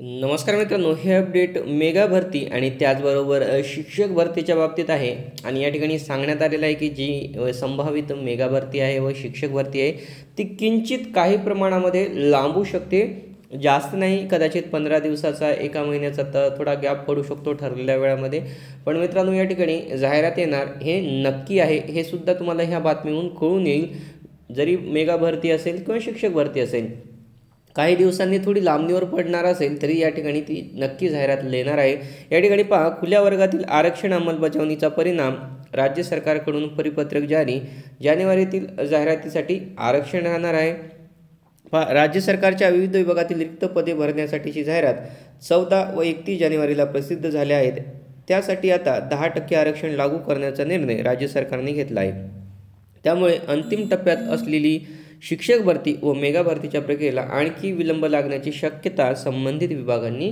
नमस्कार मित्रांनो हे अपडेट मेगा भरती आणि त्याचबरोबर शिक्षक भरतीच्या बाबतीत आहे. आणि या ठिकाणी सांगण्यात आलेलं आहे की जी संभावित मेगा भरती आहे व शिक्षक भरती आहे ती किंचित काही प्रमाणामध्ये लांबू शकते. जास्त नाही कदाचित पंधरा दिवसाचा एका महिन्याचा तर थोडा गॅप पडू शकतो ठरलेल्या वेळामध्ये. पण मित्रांनो या ठिकाणी जाहिरात येणार हे नक्की आहे हे सुद्धा तुम्हाला ह्या बातमीहून कळून येईल. जरी मेगा भरती असेल किंवा शिक्षक भरती असेल काही दिवसांनी थोडी लांबणीवर पडणार असेल तरी या ठिकाणी ती नक्की जाहिरात लेणार आहे. या ठिकाणी पहा खुल्या वर्गातील आरक्षण अंमलबजावणीचा परिणाम राज्य सरकारकडून परिपत्रक जारी. जानेवारीतील जाहिरातीसाठी आरक्षण राहणार आहे. पहा राज्य सरकारच्या विविध विभागातील रिक्त पदे भरण्यासाठीची जाहिरात चौदा व एकतीस जानेवारीला प्रसिद्ध झाल्या आहेत. त्यासाठी आता दहा टक्के आरक्षण लागू करण्याचा निर्णय राज्य सरकारने घेतला आहे. त्यामुळे अंतिम टप्प्यात असलेली शिक्षक भरती व मेगा भरतीच्या प्रक्रियेला आणखी विलंब लागण्याची शक्यता संबंधित विभागांनी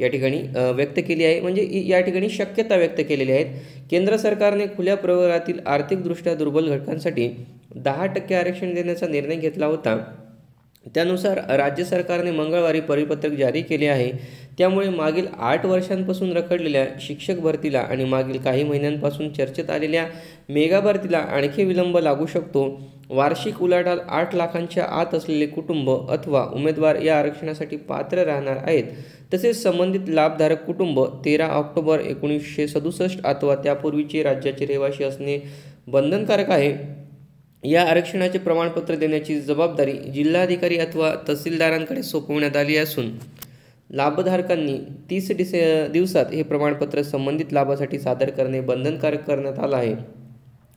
या ठिकाणी व्यक्त केली आहे. म्हणजे या ठिकाणी शक्यता व्यक्त केलेली आहेत. केंद्र सरकारने खुल्या प्रवर्गातील आर्थिकदृष्ट्या दुर्बल घटकांसाठी दहा टक्के आरक्षण देण्याचा निर्णय घेतला होता. त्यानुसार राज्य सरकारने मंगळवारी परिपत्रक जारी केले आहे. त्यामुळे मागील आठ वर्षांपासून रखडलेल्या शिक्षक भरतीला आणि मागील काही महिन्यांपासून चर्चेत आलेल्या मेगा भरतीला आणखी विलंब लागू शकतो. वार्षिक उलाढाल आठ लाखांच्या आत असलेले कुटुंब अथवा उमेदवार या आरक्षणासाठी पात्र राहणार आहेत. तसेच संबंधित लाभधारक कुटुंब तेरा ऑक्टोबर एकोणीसशे सदुसष्ट अथवा त्यापूर्वीचे राज्याचे रहिवासी असणे बंधनकारक आहे. या आरक्षणाचे प्रमाणपत्र देण्याची जबाबदारी जिल्हाधिकारी अथवा तहसीलदारांकडे सोपवण्यात आली असून लाभधारकांनी तीस डिसे दिवसात हे प्रमाणपत्र संबंधित लाभासाठी सादर करणे बंधनकारक करण्यात आलं आहे.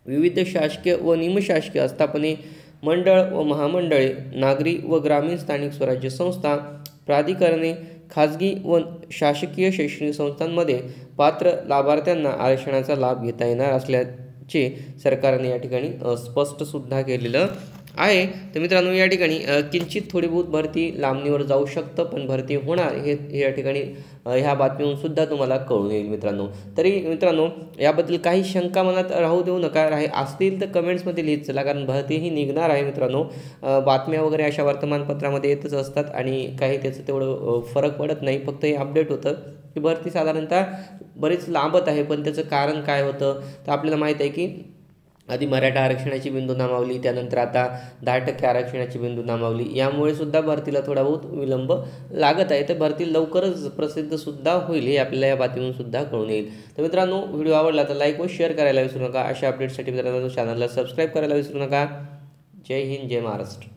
विविध शासकीय व निमशासकीय आस्थापने मंडळ व महामंडळे नागरी व ग्रामीण स्थानिक स्वराज्य संस्था प्राधिकरणे खाजगी व शासकीय शैक्षणिक संस्थांमध्ये पात्र लाभार्थ्यांना आरक्षणाचा लाभ घेता येणार असल्याचे सरकारने या ठिकाणी स्पष्टसुद्धा केलेलं आहे. तर मित्रांनो या ठिकाणी किंचित थोडी बहुत भरती लांबणीवर जाऊ शकतं पण भरती होणार हे या ठिकाणी ह्या बातमीहून सुद्धा तुम्हाला कळून येईल मित्रांनो. तरी मित्रांनो याबद्दल काही शंका मनात राहू देऊ नका. राही असतील तर कमेंट्समध्ये लिहित चला कारण भरती ही निघणार आहे मित्रांनो. बातम्या वगैरे अशा वर्तमानपत्रामध्ये येतच असतात आणि काही त्याचं तेवढं फरक पडत नाही. फक्त हे अपडेट होतं की भरती साधारणतः बरीच लांबत आहे पण त्याचं कारण काय होतं? तर आपल्याला माहीत आहे की आधी मराठा आरक्षणाची बिंदू नामावली त्यानंतर आता दहा टक्के आरक्षणाची बिंदू नामावली. यामुळे सुद्धा भरतीला थोडा बहुत विलंब लागत आहे. तर भरती लवकरच प्रसिद्ध सुद्धा होईल हे आपल्याला या बातमीतून सुद्धा कळून येईल. तर मित्रांनो व्हिडिओ आवडला तर लाईक व शेअर करायला विसरू नका. अशा अपडेटसाठी मित्रांनो चॅनलला सबस्क्राईब करायला विसरू नका. जय हिंद जय महाराष्ट्र.